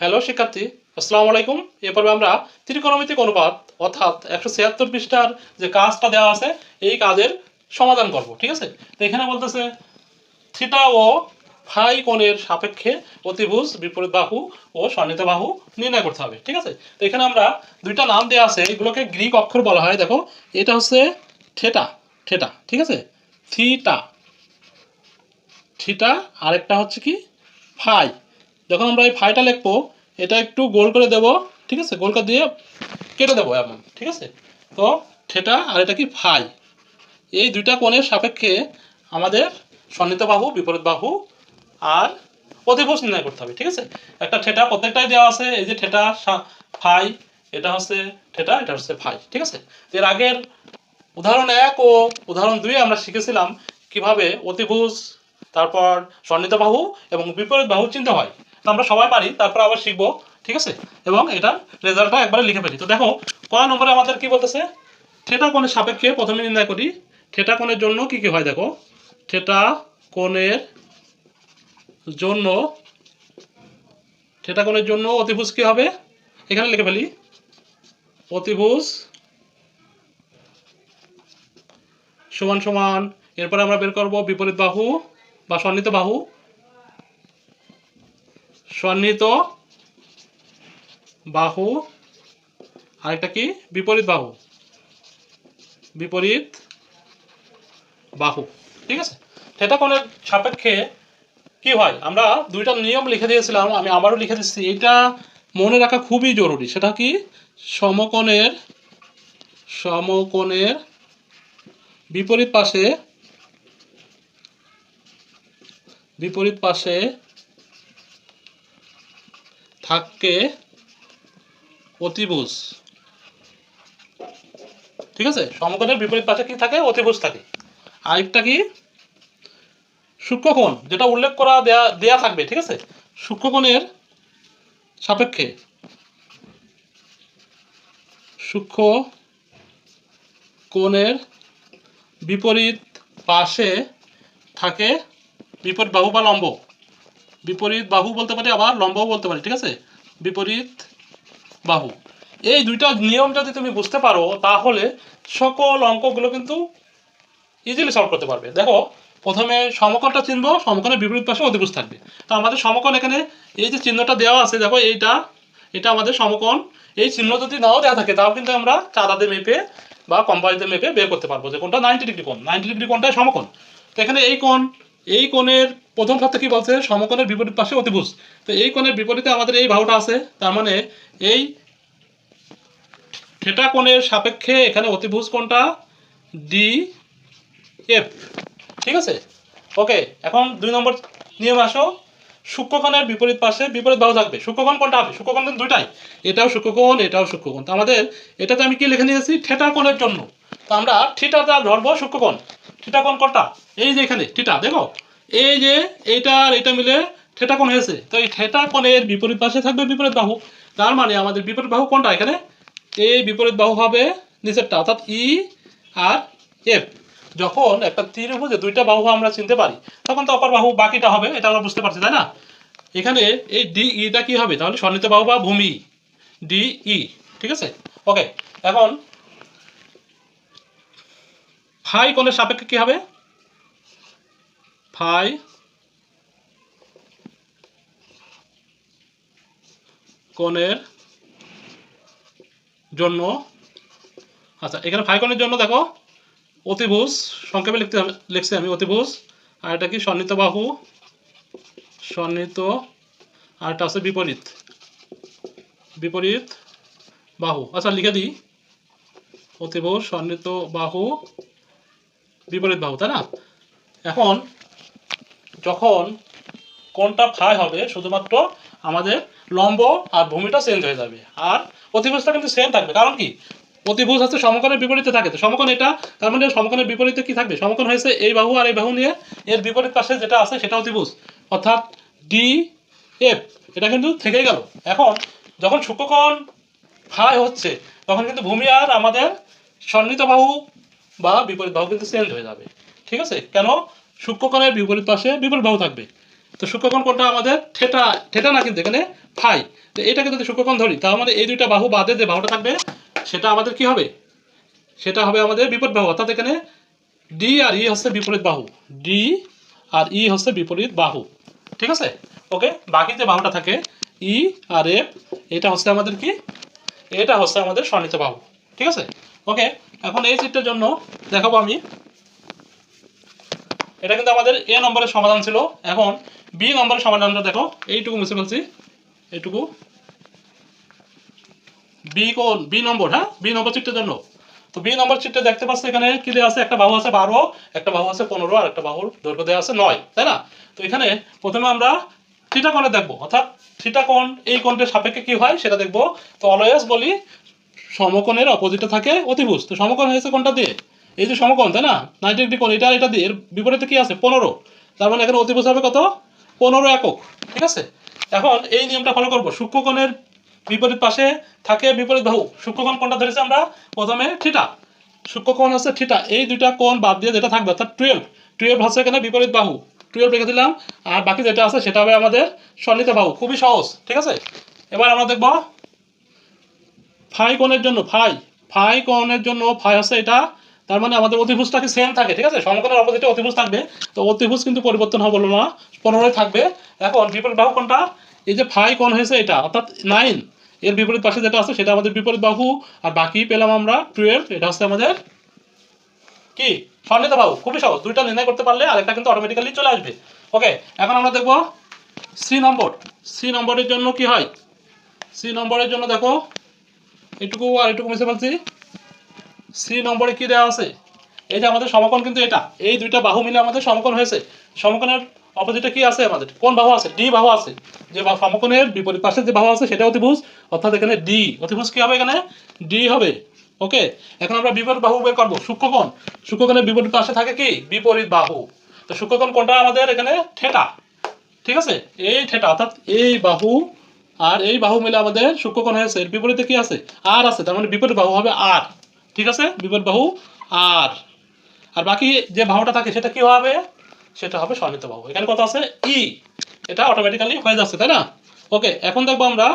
Hello, শিক্ষার্থী। আসসালামু আলাইকুম। এ পর্বে আমরা ত্রিকোণমিতিক অনুপাত, অর্থাৎ একশো ছিয়াত্তর পৃষ্ঠার যে কাজটা দেওয়া আছে, এই কাজের সমাধান করব, ঠিক আছে? তো এখানে বলতেছে, থিটা ও ফাই কোণের সাপেক্ষে অতিভুজ, বিপরীত বাহু ও সন্নিহিত বাহু নির্ণয় করতে হবে, ঠিক আছে? তো এখানে আমরা দুইটা নাম দেওয়া আছে, এগুলোকে গ্রিক অক্ষর বলা হয়। দেখো, এটা হচ্ছে থেটা থেটা, ঠিক আছে? থিটা থিটা, আরেকটা হচ্ছে কি? ফাই। যখন আমরা এই ফাইটা লিখব, এটা একটু গোল করে দেব, ঠিক আছে? গোল করে দিয়ে কেটে দেবো এমন, ঠিক আছে? তো থেটা আর এটা কি ফাই? এই দুইটা কোণের সাপেক্ষে আমাদের সন্নিহিত বাহু, বিপরীত বাহু আর অতিভুজ নির্ণয় করতে হবে, ঠিক আছে? একটা থেটা প্রত্যেকটাই দেওয়া আছে, এই যে সা- ফাই, এটা হচ্ছে থেটা, এটা হচ্ছে ফাই, ঠিক আছে? এর আগের উদাহরণ এক ও উদাহরণ দুই আমরা শিখেছিলাম কীভাবে অতিভুজ তারপর সন্নিহিত বাহু এবং বিপরীত বাহু চিন্তা হয়। আমরা সবাই পারি, তারপর আবার শিখব, ঠিক আছে? এবং এটা রেজাল্টটা একবারে লিখে ফেলি। তো দেখো, ক নম্বরে আমাদের কি বলতেছে? থেটা কোণের সাপেক্ষে প্রথমে নির্ণয় করি। থেটা কোণের জন্য কি কি হয় দেখো? থেটা কোণের জন্য, থেটা কোণের জন্য অতিভুজ কি হবে? এখানে লিখে ফেলি। অতিভুজ সমান সমান, এরপরে আমরা বের করব বিপরীত বাহু বা সন্নিহিত বাহু। সন্নিহিত বাহু, আরেকটা কি? বিপরীত বাহু। বিপরীত বাহু। ঠিক আছে? থেটা কোণের সাপেক্ষে কি হয়? আমরা দুইটা নিয়ম লিখে দিয়েছিলাম, আমি আবারও লিখে দিচ্ছি। এটা মনে রাখা খুবই জরুরি। সেটা কি? সমকোণের সমকোণের বিপরীত পাশে বিপরীত পাশে থাকে অতিভুজ। ঠিক আছে? সমকোণের বিপরীত পাশে কি থাকে? অতিভুজ থাকে। আরেকটা কি? সূক্ষ্মকোণ, যেটা উল্লেখ করা দেয়া দেয়া থাকবে, ঠিক আছে? সূক্ষ্মকোণের সাপেক্ষে। সূক্ষ্ম কোণের বিপরীত পাশে থাকে বিপরীত বাহু বা লম্ব। বিপরীত বাহু বলতে পারি, আবার লম্বও বলতে পারি, ঠিক আছে? বিপরীত বাহু। এই দুইটা নিয়ম যদি তুমি বুঝতে পারো, তাহলে সকল অঙ্কগুলো কিন্তু ইজিলি সলভ করতে পারবে। দেখো, প্রথমে সমকলটা চিনব সমকোণের বিপরীত পাশে অধিভুজ থাকবে। তো আমাদের সমকোণ এখানে, এই যে চিহ্নটা দেওয়া আছে, দেখো, এইটা, এটা আমাদের সমকোণ। এই চিহ্ন যদি নাও দেওয়া থাকে, তাও কিন্তু আমরা চাঁদাতে মেপে বা কম্পারিতে মেপে বের করতে পারব। যে কোনটা নাইনটি ডিগ্রি কোণ নাইনটি ডিগ্রি কোণটাই সমকোণ। তো এখানে এই কোণ এই কোণের প্রথম শর্ত কি বলছে? সমকোণের বিপরীত পাশে অতিভুজ। তো এই কোণের বিপরীতে আমাদের এই বাহুটা আছে, তার মানে এই থেটা কোণের সাপেক্ষে এখানে অতিভুজ কোণটা ডি এফ। ঠিক আছে? ওকে, এখন দুই নম্বর নিয়ম আসো। সূক্ষ্মকোণের বিপরীত পাশে বিপরীত বাহু থাকবে। সূক্ষ্মকোণ কোনটা হবে, সূক্ষ্মকোণ দুইটাই। এটাও সূক্ষ্মকোণ এটাও সূক্ষ্মকোণ। তো আমাদের এটাতে আমি কি লিখে নিয়েছি? থেটা কোণের জন্য। তো আমরা থিটাটা ধরবো সূক্ষ্মকোণ। থিটা কোণ কোনটা এই যে এখানে, থিটা, দেখো? এই যে এইটা আর এটা মিলে কোণ হয়েছে। তো এই কোণের বিপরীত পাশে থাকবে বিপরীত বাহু। তার মানে আমাদের বিপরীত বাহু কোনটা এখানে? এই বিপরীত বাহু হবে নিচেরটা, অর্থাৎ ই আর এফ যখন একটা ত্রিভুজে দুইটা বাহু আমরা চিনতে পারি, তখন তো অপর বাহু বাকিটা হবে, এটা আমরা বুঝতে পারছি, তাই না? এখানে এই ডি ইটা কি হবে? তাহলে সন্নিহিত বাহু বা ভূমি। ডি ই ঠিক আছে? ওকে এখন ফাই কোণের সাপেক্ষে কি হবে? ফাই কোণের জন্য আচ্ছা এখানে ফাই কোণের জন্য দেখো, অতিভুজ, সংক্ষেপে লিখতে লিখছি আমি, অতিভুজ, আর এটা কি সন্নিহিত বাহু? সন্নিহিত আর এটা আছে বিপরীত বিপরীত বাহু। আচ্ছা লিখে দিই, অতিভুজ সন্নিহিত বাহু বিপরীত বাহু, তাই না? এখন যখন কোনটা ফাই হবে, শুধুমাত্র আমাদের লম্ব আর ভূমিটা চেঞ্জ হয়ে যাবে। আর অতিভুজটা কিন্তু সেম থাকবে। কারণ কি? অতিভুজ হচ্ছে সমকোণের বিপরীতে থাকে। তো সমকোণ এটা, তার মানে সমকোণের বিপরীতে কি থাকবে? সমকোণ হয়েছে এই বাহু আর এই বাহু নিয়ে এর বিপরীত পাশে যেটা আছে, সেটা অতিভুজ। অর্থাৎ ডি এফ এটা কিন্তু থেকেই গেল। এখন যখন সূক্ষ্মকোণ ফাই হচ্ছে, তখন কিন্তু ভূমি আর আমাদের সন্নিহিত বাহু বা বিপরীত বাহু কিন্তু চেঞ্জ হয়ে যাবে। ঠিক আছে? কেন? সূক্ষ্মকোণের বিপরীত পাশে বিপরীত বাহু থাকবে। তো সূক্ষ্মকোণ কোনটা আমাদের থেটা থেটা না কিন্তু এখানে ফাই তো এটাকে যদি সূক্ষ্মকোণ ধরি, তার মানে এই দুইটা বাহু বাদে যে বাহুটা থাকবে, সেটা আমাদের কি হবে? সেটা হবে আমাদের বিপরীত বাহু। অর্থাৎ এখানে ডি আর ই হচ্ছে বিপরীত বাহু। ডি আর ই হচ্ছে বিপরীত বাহু। ঠিক আছে? ওকে? বাকি যে বাহুটা থাকে ই আর এফ এটা হচ্ছে আমাদের কি? এটা হচ্ছে আমাদের স্বর্ণিত বাহু। ঠিক আছে? ওকে এখন এই চিত্রের জন্য দেখাবো আমি। এটা কিন্তু আমাদের এ নম্বরের সমাধান ছিল। এখন বি নম্বরের সমাধানটা দেখো, এইটুকু মুছে ফেলছি। এইটুকু। বি কোন? বি নম্বর হ্যাঁ? বি নম্বর চিত্রের জন্য। তো বি নম্বর চিত্রে দেখতে পাচ্ছ এখানে কি দেওয়া আছে? একটা বাহু আছে বারো, একটা বাহু আছে পনেরো, আর একটা বাহুর দৈর্ঘ্য দেওয়া আছে নয়, তাই না? তো এখানে প্রথমে আমরা থিটা কোণে দেখব। অর্থাৎ থিটা কোণ এই কোণটির সাপেক্ষে কি হয় সেটা দেখব। তো অলওয়েজ বলি সমকোণের অপোজিটে থাকে অতিভুজ। তো সমকোণ হয়েছে কোনটা দিয়ে? এই যে সমকোণ, তাই না? নাইনটি ডিগ্রি কোণ, এটা এটা দিয়ে। এর বিপরীতে কি আছে? পনেরো। তার মানে এখানে অতিভুজ হবে কত? পনেরো একক। ঠিক আছে? এখন এই নিয়মটা ফলো করব। সূক্ষ্মকোণের বিপরীত পাশে থাকে বিপরীত বাহু। সূক্ষ্মকোণ কোনটা ধরেছি আমরা? প্রথমে থিটা। সূক্ষ্মকোণ হচ্ছে থিটা। এই দুইটা কোণ বাদ দিয়ে যেটা থাকবে, অর্থাৎ টুয়েলভ টুয়েলভ হচ্ছে এখানে বিপরীত বাহু। টুয়েলভ রেখে দিলাম। আর বাকি যেটা আছে, সেটা হবে আমাদের সন্নিত বাহু। খুবই সহজ। ঠিক আছে? এবার আমরা দেখব ফাই কোণের জন্য, ফাই ফাই কোণের জন্য ফাই হচ্ছে এটা, তার মানে আমাদের অতিভুজটা কি সেম থাকে, ঠিক আছে? সমকোণের অপোজিটে অতিভুজ থাকবে, তো অতিভুজ কিন্তু পরিবর্তন হবে না, পনেরোই থাকবে। এখন বিপরীত বাহু কোনটা? এই যে ফাই কোণ হয়েছে এটা, অর্থাৎ নাইন এর বিপরীত পাশে যেটা আছে সেটা আমাদের বিপরীত বাহু, আর বাকি পেলাম আমরা টুয়েলভ এটা হচ্ছে আমাদের কি? সন্নিহিত বাহু, খুবই সহজ, দুইটা নির্ণয় করতে পারলে আরেকটা কিন্তু অটোমেটিক্যালি চলে আসবে। ওকে এখন আমরা দেখব সি নম্বর সি নম্বরের জন্য কি হয়? সি নম্বরের জন্য দেখো এটুকু আর এটুকু মিশে ফেলছি। সি নম্বরে কি দেওয়া আছে? এই যে আমাদের সমকোণ কিন্তু এটা। এই দুইটা বাহু মিলে আমাদের সমকোণ হয়েছে। সমকোণের অপোজিটে কি আছে আমাদের? কোন বাহু আছে? ডি বাহু আছে। যে সমকোণের বিপরীত পাশে যে বাহু আছে, সেটা অতিভুজ। অর্থাৎ এখানে ডি অতিভুজ কি হবে এখানে? ডি হবে। ওকে এখন আমরা বিপরীত বাহু বের করব। সূক্ষ্মকোণ। সূক্ষ্মকোণের বিপরীত পাশে থাকে কি? বিপরীত বাহু। তো সূক্ষ্মকোণ কোনটা আমাদের এখানে? থেটা। ঠিক আছে? এই থেটা। অর্থাৎ এই বাহু আর এই বাহু মিলে আমাদের সূক্ষ্মকোণ হয়েছে। এর বিপরীতে কি আছে? আর আছে। তার মানে বিপরীত বাহু হবে আর। ঠিক আছে? বিপরীত বাহু আর। আর বাকি যে বাহুটা থাকে, সেটা কি হবে? সেটা হবে সন্নিহিত বাহু। এখানে কত আছে? ই। এটা অটোমেটিক্যালি হয়ে যাচ্ছে, তাই না? ওকে এখন দেখব আমরা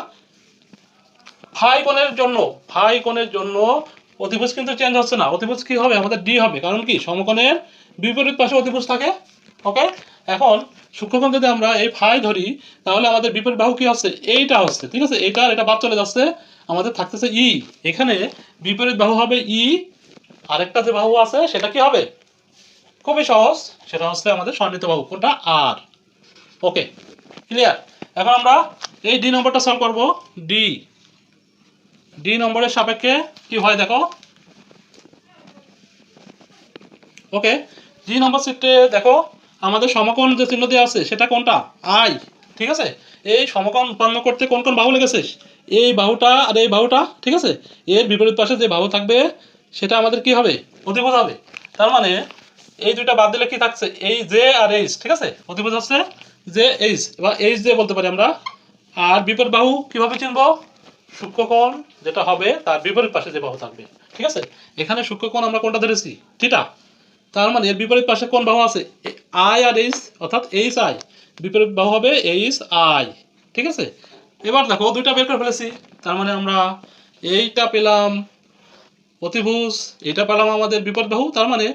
ফাই কোণের জন্য, ফাই কোণের জন্য অতিভুজ কিন্তু চেঞ্জ হচ্ছে না। অতিভুজ কি হবে? আমাদের ডি হবে। কারণ কি? সমকোণের বিপরীত পাশে অতিভুজ থাকে। ওকে এখন সূক্ষ্মকোণ যদি আমরা এই ফাই ধরি, তাহলে আমাদের বিপরীত বাহু কি হচ্ছে? এইটা হচ্ছে, ঠিক আছে? এটা আর এটা বাদ চলে যাচ্ছে, আমাদের থাকতেছে ই। এখানে বিপরীত বাহু হবে ই, আরেকটা যে বাহু আছে, সেটা কি হবে? খুবই সহজ, সেটা হচ্ছে আমাদের সন্নিহিত বাহু, কোনটা? আর। ওকে ক্লিয়ার এখন আমরা এই ডি নম্বরটা সলভ করব ডি ডি নম্বরের সাপেক্ষে কি হয় দেখো? ওকে ডি নম্বর সিটে দেখো আমাদের সমকোণ যে চিহ্ন দেওয়া আছে, সেটা কোনটা? আই। ঠিক আছে? এই সমকোণ উৎপন্ন করতে কোন কোন বাহু লেগেছে? এই বাহুটা আর এই বাহুটা, ঠিক আছে? এর বিপরীত পাশে যে বাহু থাকবে, সেটা আমাদের কি হবে? অতিভুজ হবে। তার মানে এই দুইটা বাদ দিলে কি থাকছে? এই জে আর এইচ, ঠিক আছে? অতিভুজ হচ্ছে জে এইচ, বা এইচ জে বলতে পারি আমরা। আর বিপরীত বাহু কীভাবে চিনবো? সূক্ষ্মকোণ যেটা হবে, তার বিপরীত পাশে যে বাহু থাকবে। ঠিক আছে? এখানে সূক্ষ্মকোণ আমরা কোনটা ধরেছি? থিটা। তার মানে এর বিপরীত পাশে কোন বাহু আছে? আই আর এইচ অর্থাৎ এইচ আই বিপরীত বাহু হবে এইচ আই ঠিক আছে? এবার দেখো, দুইটা বের করে ফেলেছি। তার মানে আমরা এইটা পেলাম অতিভুজ, এটা পেলাম আমাদের বিপরীত বাহু। তার মানে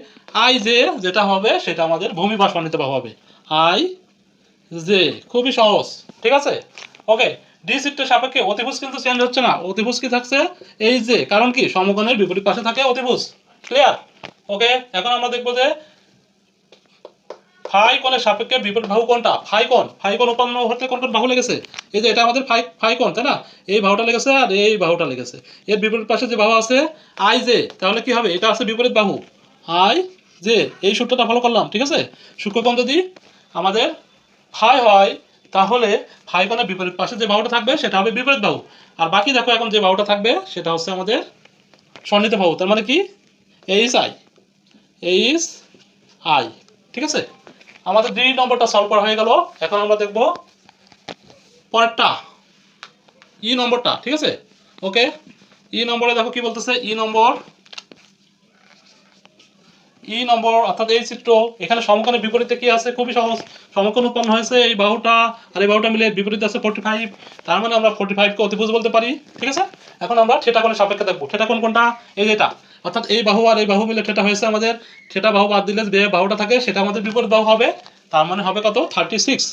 আই জে যেটা হবে, সেটা আমাদের ভূমি বা বাহু হবে। আই জে খুবই সহজ, ঠিক আছে? ওকে ডি সিটের সাপেক্ষে অতিভুজ কিন্তু চেঞ্জ হচ্ছে না। অতিভুজ কি থাকছে? এই যে কারণ কি? সমকোণের বিপরীত পাশে থাকে অতিভুজ ক্লিয়ার ওকে এখন আমরা দেখব যে ফাই কোণের সাপেক্ষে বিপরীত বাহু কোনটা? ফাই কোণ। ফাই কোণ উৎপন্ন হতে কোন কোন বাহু লেগেছে? এই যে এটা আমাদের ফাই ফাই কোণ, তাই না? এই বাহুটা লেগেছে আর এই বাহুটা লেগেছে। এর বিপরীত পাশে যে বাহু আছে আই জে তাহলে কি হবে? এটা আছে বিপরীত বাহু আই জে এই সূত্রটা ফলো করলাম, ঠিক আছে? সূক্ষ্মকোণ যদি আমাদের ফাই হয়, তাহলে ফাই কোণের বিপরীত পাশে যে বাহুটা থাকবে, সেটা হবে বিপরীত বাহু। আর বাকি দেখো এখন যে বাহুটা থাকবে, সেটা হচ্ছে আমাদের সন্নিহিত বাহু, তার মানে কি? এইচ আই এইচ আই ঠিক আছে? আমাদের দুই নম্বরটা সলভ করা হয়ে গেল। এখন আমরা দেখব পরেরটা। ই নম্বরটা, ঠিক আছে? ওকে ই নম্বরে দেখো কি বলতেছে? ই নম্বর ই নম্বর অর্থাৎ এই চিত্র। এখানে সমকোণের বিপরীতে কি আছে? খুবই সহজ। সমকোণ উৎপন্ন হয়েছে এই বাহুটা, আর এই বাহুটা মিলে বিপরীত আছে ফোর্টি ফাইভ তার মানে আমরা ফোর্টি ফাইভকে অতিভুজ বলতে পারি, ঠিক আছে? এখন আমরা থেটা কোণের সাপেক্ষে দেখব। কোণ কোনটা? এই যেটা অর্থাৎ এই বাহু আর এই বাহু মিলে থেটা হয়েছে আমাদের। থেটা বাহু বাদ দিলে যে বাহুটা থাকে, সেটা আমাদের বিপরীত বাহু হবে। তার মানে হবে কত? থার্টি সিক্স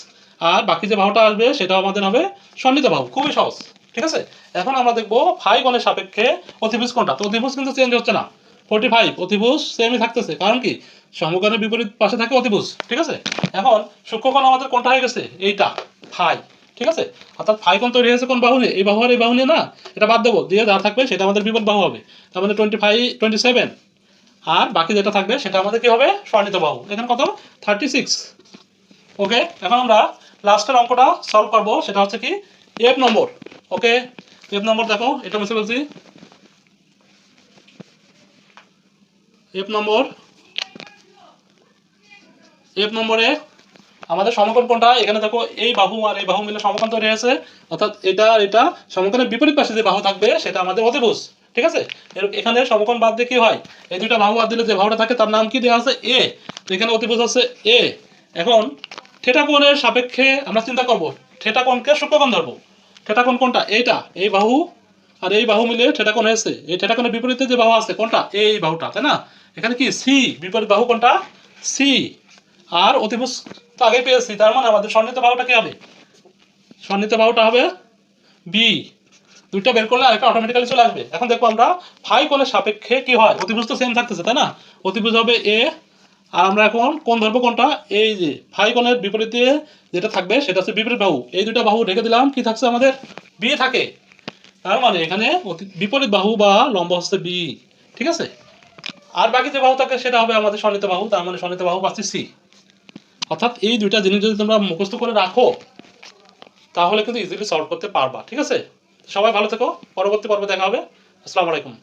আর বাকি যে বাহুটা আসবে সেটা আমাদের হবে সন্নিহিত বাহু। খুবই সহজ, ঠিক আছে? এখন আমরা দেখব ফাই কোণের সাপেক্ষে অতিভুজ কোনটা? তো অতিভুজ কিন্তু চেঞ্জ হচ্ছে না। ফোর্টি ফাইভ অতিভুজ সেমই থাকতেছে। কারণ কি? সমকোণের বিপরীত পাশে থাকে অতিভুজ ঠিক আছে? এখন সূক্ষ্মকোণ আমাদের কোনটা হয়ে গেছে? এইটা ফাই ঠিক আছে? অর্থাৎ ফাই কোণ তৈরি হয়েছে কোন বাহু নিয়ে এই বাহু আর এই বাহু নিয়ে না, এটা বাদ দেবো। দিয়ে যা থাকবে সেটা আমাদের বিপদ বাহু হবে। তার মানে টোয়েন্টি ফাইভ টোয়েন্টি সেভেন আর বাকি যেটা থাকবে সেটা আমাদের কি হবে? স্বর্ণিত বাহু। এখানে কত? থার্টি সিক্স ওকে এখন আমরা লাস্টের অঙ্কটা সলভ করব। সেটা হচ্ছে কি F number. Okay F number দেখো, এটা বুঝতে বলছি এফ নম্বর এফ নম্বরে আমাদের সমকোণ কোনটা এখানে দেখো এই বাহু আর এই বাহু মিলে সমকোণ তৈরি হয়েছে। অর্থাৎ এটা আর এটা সমকোণের বিপরীত পাশে যে বাহু থাকবে, সেটা আমাদের অতিভুজ, ঠিক আছে? এখানে সমকোণ বাদ দিয়ে কি হয়? এই দুইটা বাহু বাদ দিলে যে বাহুটা থাকে, তার নাম কি দেওয়া আছে? এ তো এখানে অতিভুজ আছে এ এখন, থেটা কোণের সাপেক্ষে আমরা চিন্তা করব, থেটা কোণকে সূক্ষ্মকোণ ধরবো। থেটা কোণ কোনটা এইটা, এই বাহু আর এই বাহু মিলে থেটা কোণ হয়েছে। এই থেটা কোণের বিপরীতে যে বাহু আছে কোনটা এই বাহুটা, তাই না? এখানে কি? সি বিপরীত বাহু কোনটা সি আর অতিভুজ তো আগেই পেয়েছি, তার মানে আমাদের সন্নিহিত বাহুটা কি হবে? সন্নিহিত বাহুটা হবে বি দুইটা বের করলে আরেকটা অটোমেটিক্যালি চলে আসবে। এখন দেখব আমরা ফাই কোণের সাপেক্ষে কি হয়? অতিভুজ তো সেম থাকতেছে, তাই না? অতিভুজ হবে এ আর আমরা এখন কোন ধরবো কোনটা এই যে ফাই কোণের বিপরীতে যেটা থাকবে সেটা হচ্ছে বিপরীত বাহু। এই দুইটা বাহু রেখে দিলাম, কি থাকছে আমাদের? বি থাকে। তার মানে এখানে বিপরীত বাহু বা লম্ব হচ্ছে বি ঠিক আছে? আর বাকি যে বাহু থাকে সেটা হবে আমাদের সন্নিহিত বাহু, তার মানে সন্নিহিত বাহু পাচ্ছি সি অর্থাৎ এই দুইটা জিনিস যদি তোমরা মুখস্থ করে রাখো, তাহলে কিন্তু ইজিলি সলভ করতে পারবা, ঠিক আছে? সবাই ভালো থেকো, পরবর্তী পর্বে দেখা হবে। আসসালামু আলাইকুম।